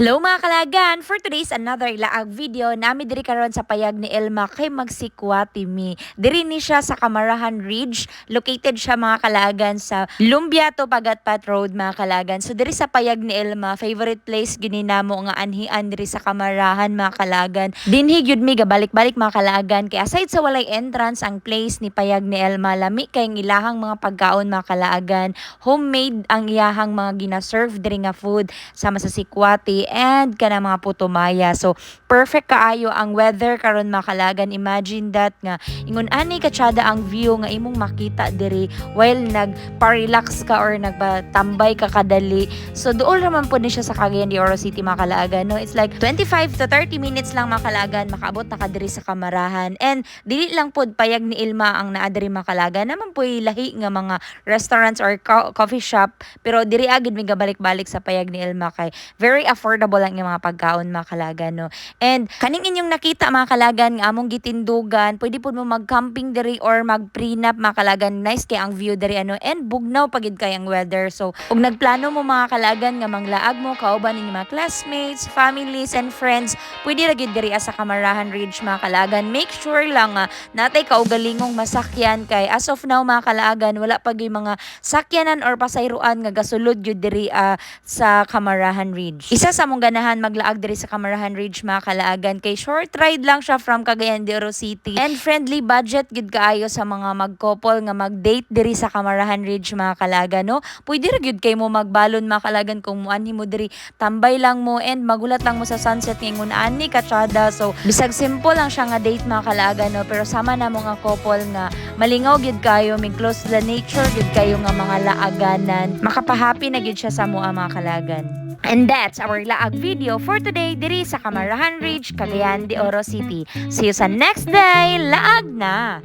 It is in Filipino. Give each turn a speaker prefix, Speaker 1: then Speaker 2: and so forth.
Speaker 1: Hello mga kalagan! For today's another ilaag video, nami diri karon sa payag ni Elma kay magsikwati mi. Diri ni siya sa Camarahan Ridge. Located siya mga kalagan sa Lumbiato Pagatpat Road mga kalagan. So diri sa payag ni Elma, favorite place gini namo nga anhian diri sa Camarahan mga kalagan. Dinhi gyud mi gabalik-balik mga kalagan kay aside sa walay entrance ang place ni payag ni Elma lami kay ang ilahang mga pagkaon mga kalagan. Homemade ang iyahang mga gina-serve diri nga food sama sa sikwati and kana mga putumaya. So perfect kaayo ang weather karon makalagan. Imagine that nga ingon ani katsada ang view nga imong makita diri while nagpa-relax ka or nagbatambay ka kadali. So duol naman po ni siya sa Cagayan de Oro City makalagan. No? It's like 25 to 30 minutes lang makalagan makaabot na ka diri sa kamarahan. And dili lang pod payag ni Ilma ang naa diri makalagan. Naman po lahi nga mga restaurants or co- coffee shop pero diri agad mi gabalik-balik sa payag ni Ilma kay very affordable lang yung mga pagkaon mga kalagan no. And kaning inyong nakita mga kalagan nga among gitindugan, pwede po mo mag-camping diri or mag-prenup mga kalagan. Nice kay ang view diri ano and bugnaw pagid kay ang weather. So ug nagplano mo mga kalagan nga manglaag mo kauban ninyo mga classmates, families and friends, pwede ra gyud diri sa Camarahan Ridge mga kalagan. Make sure lang nga natay kaugalingong masakyan kay as of now mga kalagan wala pa gyud mga sakyanan or pasayroan nga gasulod gyud diri ah, sa Camarahan Ridge. Isa sa mong ganahan maglaag diri sa Camarahan Ridge mga kalaagan kay short ride lang siya from Cagayan de Oro City and friendly budget gid kaayo sa mga mag-couple nga mag-date diri sa Camarahan Ridge mga kalagan no. Pwede ra gyud kay mo magbalon mga kalagan kung muanhi mo diri tambay lang mo and magulat lang mo sa sunset ngingon ani katsada. So bisag simple lang siya nga date mga kalagan no pero sama na mo nga couple nga malingaw gid kayo mig close the nature gid kayo nga mga laaganan. Makapahappy na gid siya sa mua mga kalagan. And that's our laag video for today diri sa Camarahan Ridge, Cagayan de Oro City. See you sa next day. Laag na!